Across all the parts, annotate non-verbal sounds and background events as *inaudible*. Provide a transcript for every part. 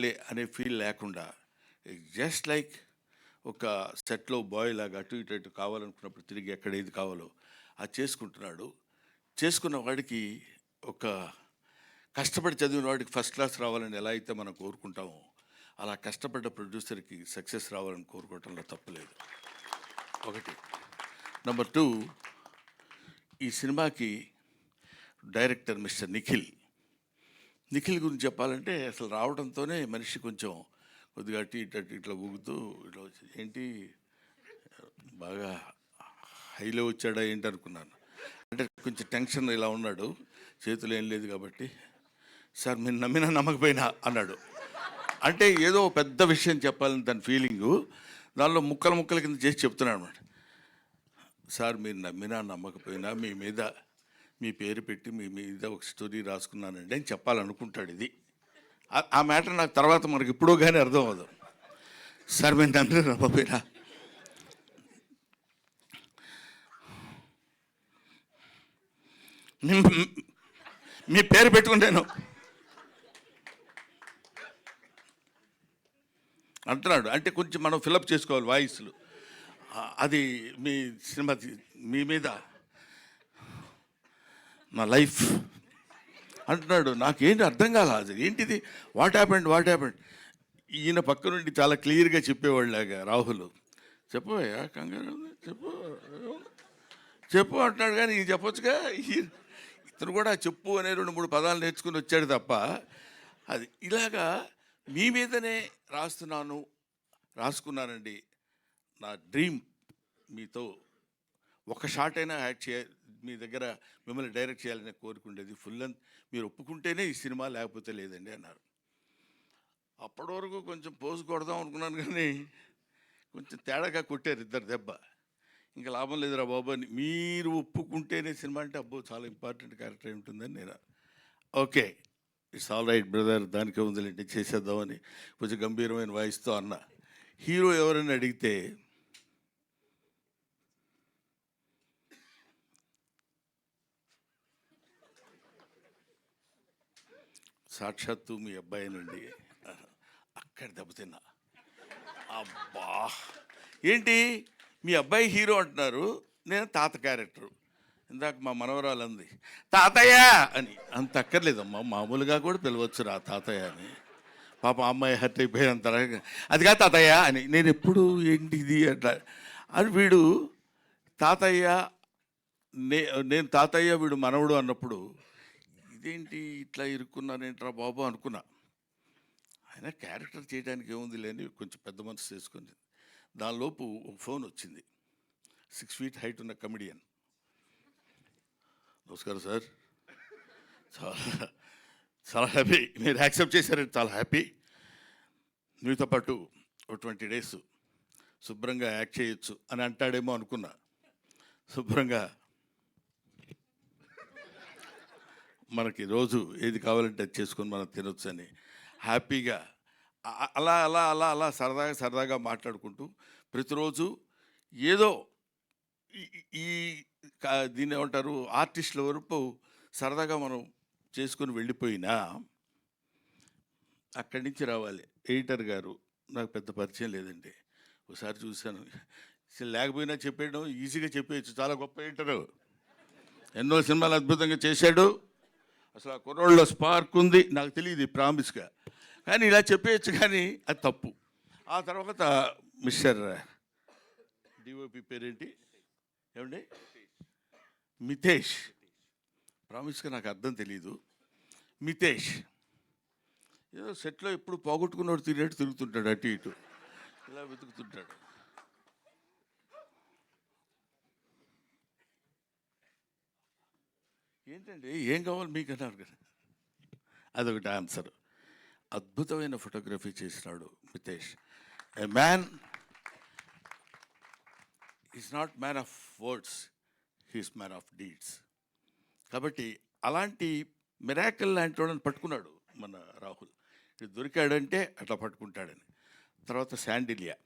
లే అనే ఫీల్ లేకుండా జస్ట్ లైక్ ఒక సెట్లో బాయ్ లాగా అటు ఇటు ఇటు కావాలనుకున్నప్పుడు తిరిగి ఎక్కడ ఏది కావాలో అది చేసుకుంటున్నాడు. చేసుకున్న వాడికి ఒక కష్టపడి చదివిన వాడికి ఫస్ట్ క్లాస్ రావాలని ఎలా అయితే మనం కోరుకుంటామో అలా కష్టపడ్డ ప్రొడ్యూసర్కి సక్సెస్ రావాలని కోరుకోవటంలో తప్పులేదు. ఒకటి. నెంబర్ టూ ఈ సినిమాకి డైరెక్టర్ మిస్టర్ నిఖిల్ నిఖిల్ గురించి చెప్పాలంటే అసలు రావడంతోనే మనిషి కొంచెం కొద్దిగా అటు ఇటు అటు ఇట్లా ఊగుతూ ఇట్లా వచ్చింది ఏంటి? బాగా హైలో వచ్చాడా ఏంటి అనుకున్నాను. అంటే కొంచెం టెన్షన్ ఇలా ఉన్నాడు. చేతులు ఏం లేదు కాబట్టి సార్ మీరు నమ్మినా నమ్మకపోయినా అన్నాడు. అంటే ఏదో పెద్ద విషయం చెప్పాలని తన ఫీలింగు దానిలో ముక్కలు ముక్కల కింద చేసి చెప్తున్నాడు అనమాట సార్ మీరు నమ్మినా నమ్మకపోయినా మీ మీద మీ పేరు పెట్టి మీ మీద ఒక స్టోరీ రాసుకున్నానండి అని చెప్పాలనుకుంటాడు ఇది. ఆ- మ్యాటర్ నాకు తర్వాత మనకి ఇప్పుడు కానీ అర్థం అవ్వదు. సార్ మీరు తండ్రి నమ్మకపోయినా? మీ- పేరు పెట్టుకుంటాను. అంటున్నాడు. అంటే కొంచెం మనం ఫిలప్ చేసుకోవాలి వాయిస్లు. అది మీ సినిమా మీ మీద నా లైఫ్. అంటున్నాడు నాకేంటి అర్థం కాల? అది ఏంటిది? వాట్ హ్యాపెండ్ వాట్ హ్యాపెండ్ ఈయన పక్క నుండి చాలా క్లియర్గా చెప్పేవాళ్ళలాగా రాహుల్. చెప్పవయ్యా కంగారు చెప్పు చెప్పు అంటున్నాడు కానీ ఇది చెప్పొచ్చుగా? ఇతను కూడా చెప్పు అనే రెండు మూడు పదాలు నేర్చుకుని వచ్చాడు తప్ప అది ఇలాగా మీ మీదనే రాస్తున్నాను రాసుకున్నానండి. నా డ్రీమ్ మీతో ఒక షాట్ అయినా యాడ్ చేయాలి మీ దగ్గర మిమ్మల్ని డైరెక్ట్ చేయాలని కోరుకుండేది ఫుల్ లెంత్ మీరు ఒప్పుకుంటేనే ఈ సినిమా లేకపోతే లేదండి అన్నారు. అప్పటి వరకు కొంచెం పోజు కొడదాం అనుకున్నాను కానీ కొంచెం తేడాగా కొట్టారు ఇద్దరు దెబ్బ. ఇంకా లాభం లేదురా బాబు అని మీరు ఒప్పుకుంటేనే సినిమా అంటే అబ్బో చాలా ఇంపార్టెంట్ క్యారెక్టర్ ఉంటుందని నేను okay it's all right brother దానికే ఉందిలేంటి చేసేద్దామని కొంచెం గంభీరమైన వాయిస్తో అన్న. హీరో ఎవరైనా అడిగితే సాక్షాత్తు మీ అబ్బాయి నుండి అక్కడ దెబ్బతిన్నా. అబ్బా! ఏంటి? మీ అబ్బాయి హీరో అంటున్నారు నేను తాత క్యారెక్టర్. ఇందాక మా మనవరాలు అంది తాతయ్య! అని. అంత అక్కర్లేదమ్మా మామూలుగా కూడా పిలవచ్చు రా తాతయ్య అని. పాప అమ్మాయి హర్ట్ అయిపోయినంత కాదు తాతయ్య! అని. నేను ఎప్పుడు ఏంటి ఇది? అట్లా. అని వీడు తాతయ్య నే నేను తాతయ్య వీడు మనవడు అన్నప్పుడు ఇదేంటి ఇట్లా ఇరుక్కున్నారేంట్రా బాబు అనుకున్నా. ఆయన క్యారెక్టర్ చేయడానికి ఏముంది లేని కొంచెం పెద్ద మనసు చేసుకుంది. దానిలోపు ఒక ఫోన్ వచ్చింది. సిక్స్ ఫీట్ హైట్ ఉన్న కమెడియన్. నమస్కారం సార్. చాలా చాలా హ్యాపీ. మీరు యాక్సెప్ట్ చేశారంటే చాలా హ్యాపీ. మీతో పాటు ఒక ట్వంటీ డేస్ శుభ్రంగా యాక్ట్ చేయొచ్చు అని అంటాడేమో అనుకున్నా. శుభ్రంగా మనకి రోజు ఏది కావాలంటే అది చేసుకొని మనం తినొచ్చు అని హ్యాపీగా అలా అలా అలా అలా సరదాగా సరదాగా మాట్లాడుకుంటూ ప్రతిరోజు ఏదో ఈ- దీన్ని ఏమంటారు? ఆర్టిస్టుల వరకు సరదాగా మనం చేసుకొని వెళ్ళిపోయినా అక్కడి నుంచి రావాలి. ఎడిటర్ గారు నాకు పెద్ద పరిచయం లేదండి. ఒకసారి చూశాను. లేకపోయినా చెప్పేయడం ఈజీగా చెప్పేయచ్చు. చాలా గొప్ప ఎడిటరు. ఎన్నో సినిమాలు అద్భుతంగా చేశాడు. అసలు ఆ కుర్రోళ్ళలో స్పార్క్ ఉంది నాకు తెలియదు ప్రామిస్గా. కానీ ఇలా చెప్పేయచ్చు కానీ అది తప్పు. ఆ తర్వాత మిస్టర్ డిఓపి పేరేంటి? ఏమండి? మితేష్. ప్రామిస్గా నాకు అర్థం తెలియదు మితేష్. ఏదో సెట్లో ఎప్పుడు పోగొట్టుకున్నవాడు తిరిగేట్టు తిరుగుతుంటాడు అటు ఇటు. ఇలా వెతుకుతుంటాడు. ఏంటండి? ఏం కావాలి మీకు అన్నారు కదా. అదొకటి ఆన్సర్ అద్భుతమైన ఫోటోగ్రఫీ చేసినాడు Mitesh. A man is not man of words he's man of deeds కాబట్టి అలాంటి మిరాకల్ లాంటి వాళ్ళని పట్టుకున్నాడు మన రాహుల్. ఇది దొరికాడంటే అట్లా పట్టుకుంటాడని. తర్వాత శాండిలియా.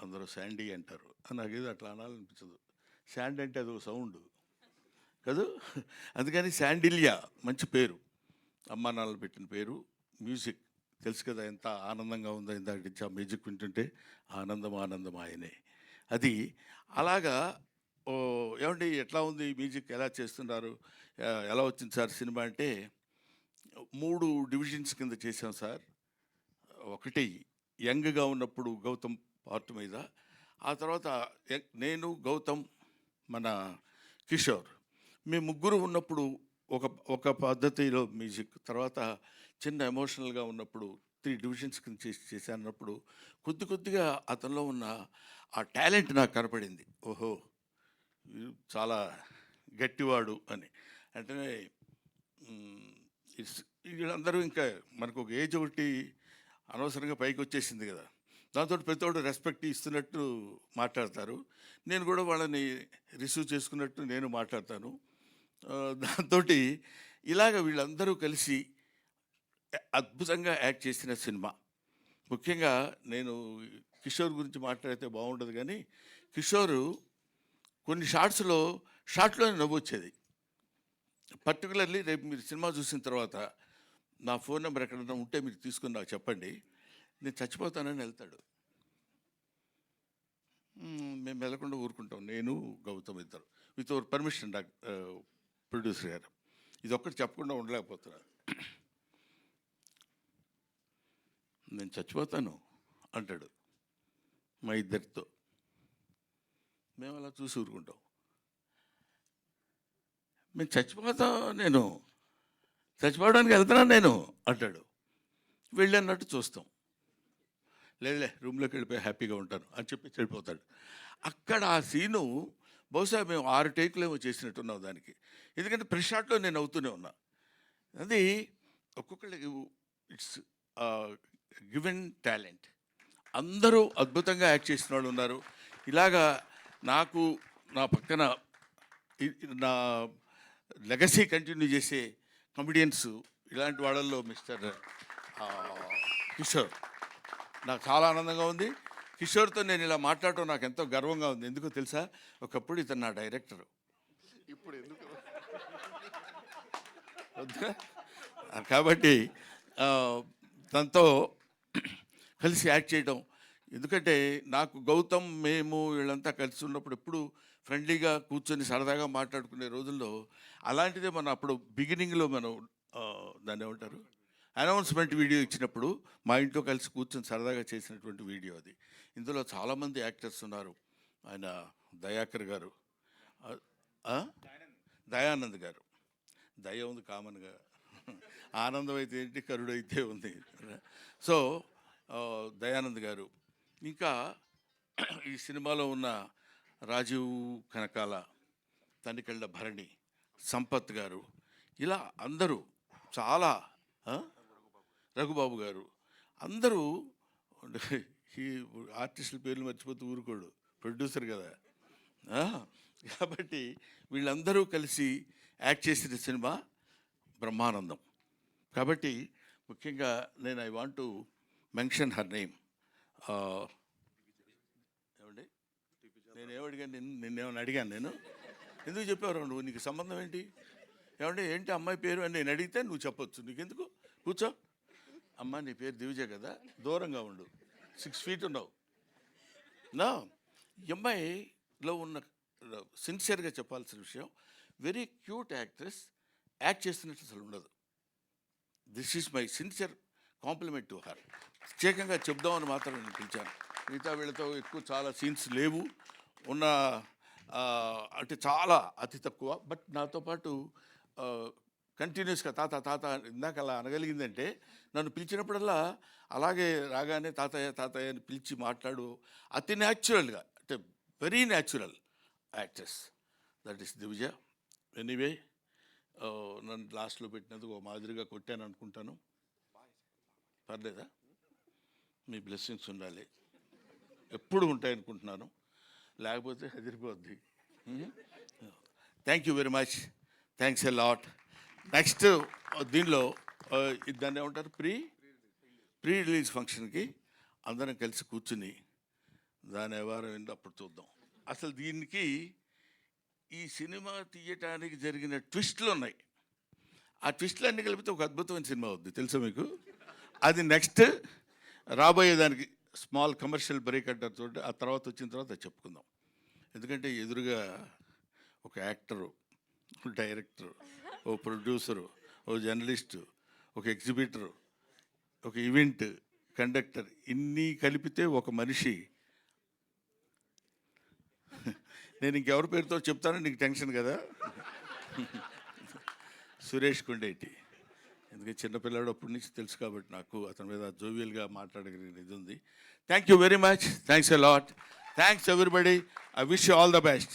అందరూ శాండీ అంటారు. నాకేదో అట్లా అనాలనిపించదు. శాండ్ అంటే అది ఒక సౌండ్. కదా? అందుకని శాండిలియా మంచి పేరు. అమ్మా నాన్నలు పెట్టిన పేరు. మ్యూజిక్. తెలుసు కదా ఎంత ఆనందంగా ఉందో ఇందాక ఆ మ్యూజిక్ వింటుంటే ఆనందం ఆనందం ఆయనే. అది అలాగా ఓ ఏమండి ఎట్లా ఉంది ఈ మ్యూజిక్? ఎలా చేస్తున్నారు? ఎలా వచ్చింది సార్ సినిమా అంటే మూడు డివిజన్స్ కింద చేసాం సార్. ఒకటి యంగ్గా ఉన్నప్పుడు గౌతమ్ పార్ట్ మీద ఆ తర్వాత నేను గౌతమ్ మన కిషోర్ మేము ముగ్గురు ఉన్నప్పుడు ఒక ఒక పద్ధతిలో మ్యూజిక్ తర్వాత చిన్న ఎమోషనల్గా ఉన్నప్పుడు త్రీ డివిజన్స్ కింద చేసి చేశానప్పుడు కొద్ది కొద్దిగా అతనిలో ఉన్న ఆ టాలెంట్ నాకు కనపడింది. ఓహో చాలా గట్టివాడు అని. అంటే వీళ్ళందరూ ఇంకా మనకు ఒక ఏజ్ ఒకటి అనవసరంగా పైకి వచ్చేసింది కదా. దాంతో ప్రతి రెస్పెక్ట్ ఇస్తున్నట్టు మాట్లాడతారు. నేను కూడా వాళ్ళని రిసీవ్ చేసుకున్నట్టు నేను మాట్లాడతాను. దాంతో ఇలాగ వీళ్ళందరూ కలిసి అద్భుతంగా యాక్ట్ చేసిన సినిమా. ముఖ్యంగా నేను కిషోర్ గురించి మాట్లాడితే బాగుండదు కానీ కిషోరు కొన్ని షార్ట్స్లో షార్ట్లోనే నవ్వు వచ్చేది. పర్టికులర్లీ రేపు మీరు సినిమా చూసిన తర్వాత నా ఫోన్ నెంబర్ ఎక్కడైనా ఉంటే మీరు తీసుకుని నాకు చెప్పండి. నేను చచ్చిపోతానని వెళ్తాడు. మేము వెళ్ళకుండా ఊరుకుంటాం. నేను గౌతమ్ ఇద్దరు. With our permission doctor producer గారు. ఇది ఒక్కటి చెప్పకుండా ఉండలేకపోతున్నాను నేను చచ్చిపోతాను అంటాడు మా ఇద్దరితో. మేము అలా చూసి ఊరుకుంటాం. మేము చచ్చిపోతాం నేను. చచ్చిపోవడానికి వెళ్తున్నాను నేను అంటాడు. వెళ్ళన్నట్టు చూస్తాం. లేదులే రూమ్లోకి వెళ్ళిపోయి హ్యాపీగా ఉంటాను అని చెప్పి చెడిపోతాడు. అక్కడ ఆ సీను బహుశా మేము ఆరు టేకులు ఏమో చేసినట్టున్నాం దానికి. ఎందుకంటే ప్రెస్ షాట్లో నేను అవుతూనే ఉన్నా. అది ఒక్కొక్కళ్ళకి ఇట్స్ గివెన్ టాలెంట్. అందరూ అద్భుతంగా యాక్ట్ చేసిన వాళ్ళు ఉన్నారు. ఇలాగా నాకు నా పక్కన నా లెగసీ కంటిన్యూ చేసే కమెడియన్స్ ఇలాంటి వాళ్ళల్లో మిస్టర్ కిషోర్. నాకు చాలా ఆనందంగా ఉంది. కిషోర్తో నేను ఇలా మాట్లాడటం నాకు ఎంతో గర్వంగా ఉంది. ఎందుకో తెలుసా? ఒకప్పుడు ఇతను నా డైరెక్టర్. ఇప్పుడు ఎందుకు? కాబట్టి తనతో కలిసి యాక్ట్ చేయడం ఎందుకంటే నాకు గౌతమ్ మేము వీళ్ళంతా కలిసి ఉన్నప్పుడు ఎప్పుడు ఫ్రెండ్లీగా కూర్చొని సరదాగా మాట్లాడుకునే రోజుల్లో అలాంటిదే మనం అప్పుడు బిగినింగ్లో మనం దాన్ని ఏమంటారు? అనౌన్స్మెంట్ వీడియో ఇచ్చినప్పుడు మా ఇంట్లో కలిసి కూర్చొని సరదాగా చేసినటువంటి వీడియో అది. ఇందులో చాలామంది యాక్టర్స్ ఉన్నారు. ఆయన దయాకర్ గారు. దయానంద్ గారు. దయ ఉంది కామన్గా ఆనందం అయితే ఏంటి? కరుడు అయితే ఉంది. సో దయానంద్ గారు. ఇంకా ఈ సినిమాలో ఉన్న రాజీవ్ కనకాల తనికెళ్ళ భరణి సంపత్ గారు. ఇలా అందరూ చాలా రఘుబాబు గారు. అందరూ *laughs* ఈ ఆర్టిస్టుల పేర్లు మర్చిపోతూ ఊరుకోడు. ప్రొడ్యూసర్ కదా. కాబట్టి వీళ్ళందరూ కలిసి యాక్ట్ చేసిన సినిమా బ్రహ్మానందం. కాబట్టి ముఖ్యంగా నేను I want to mention her name. ఏమండి? నేను ఏమడిగాను నిన్ను నిన్నేమని అడిగాను నేను? ఎందుకు చెప్పావు నువ్వు? నీకు సంబంధం ఏంటి? ఏమంటే ఏంటి అమ్మాయి పేరు అని నేను అడిగితే నువ్వు చెప్పొచ్చు. నీకెందుకు? కూర్చో. అమ్మ నీ పేరు దివిజ కదా? దూరంగా ఉండు. సిక్స్ ఫీట్ ఉన్నావు. నా ఈ అమ్మాయిలో ఉన్న సిన్సియర్గా చెప్పాల్సిన విషయం వెరీ క్యూట్ యాక్ట్రెస్ యాక్ట్ చేస్తున్నట్టు అసలు ఉండదు. This is my sincere compliment to her ప్రత్యేకంగా చెప్దామని మాత్రం నేను పిలిచాను. మిగతా వీళ్ళతో ఎక్కువ చాలా సీన్స్ లేవు. ఉన్న అంటే చాలా అతి తక్కువ. బట్ నాతో పాటు కంటిన్యూస్గా తాత తాత ఇందాక అలా అనగలిగిందంటే నన్ను పిలిచినప్పుడల్లా అలాగే రాగానే తాతయ్య తాతయ్య అని పిలిచి మాట్లాడు. అతి న్యాచురల్గా అంటే very natural actress. That is Divija anyway నన్ను లాస్ట్లో పెట్టినందుకు ఓ మాదిరిగా కొట్టాను అనుకుంటాను. పర్లేదా? మీ బ్లెస్సింగ్స్ ఉండాలి. ఎప్పుడు ఉంటాయి అనుకుంటున్నాను లేకపోతే హెదిరిపోద్ది thank you very much. Thanks a lot. Next దీనిలో దాన్ని ఏమంటారు? ప్రీ ప్రీ రిలీజ్ ఫంక్షన్కి అందరం కలిసి కూర్చుని దాని వ్యవహారం ఏంటో అప్పుడు చూద్దాం. అసలు దీనికి ఈ సినిమా తీయటానికి జరిగిన ట్విస్ట్లు ఉన్నాయి. ఆ ట్విస్టులు అన్నీ కలిపితే ఒక అద్భుతమైన సినిమా అవుద్ది. తెలుసా మీకు? అది నెక్స్ట్ రాబోయే దానికి స్మాల్ కమర్షియల్ బ్రేక్ అంటారు చూడండి. ఆ తర్వాత వచ్చిన తర్వాత చెప్పుకుందాం. ఎందుకంటే ఎదురుగా ఒక యాక్టరు డైరెక్టరు ఓ ప్రొడ్యూసరు ఓ జర్నలిస్టు ఒక ఎగ్జిబిటరు ఒక ఈవెంట్ కండక్టర్ ఇన్ని కలిపితే ఒక మనిషి. నేను ఇంకెవరి పేరుతో చెప్తానో నీకు టెన్షన్ కదా? సురేష్ కొండేటి. ఎందుకంటే చిన్నపిల్లాడు అప్పటి నుంచి తెలుసు కాబట్టి నాకు అతని మీద జోవియల్గా మాట్లాడగలిగిన ఇది ఉంది. Thank you very much thanks a lot thanks everybody I wish you all the best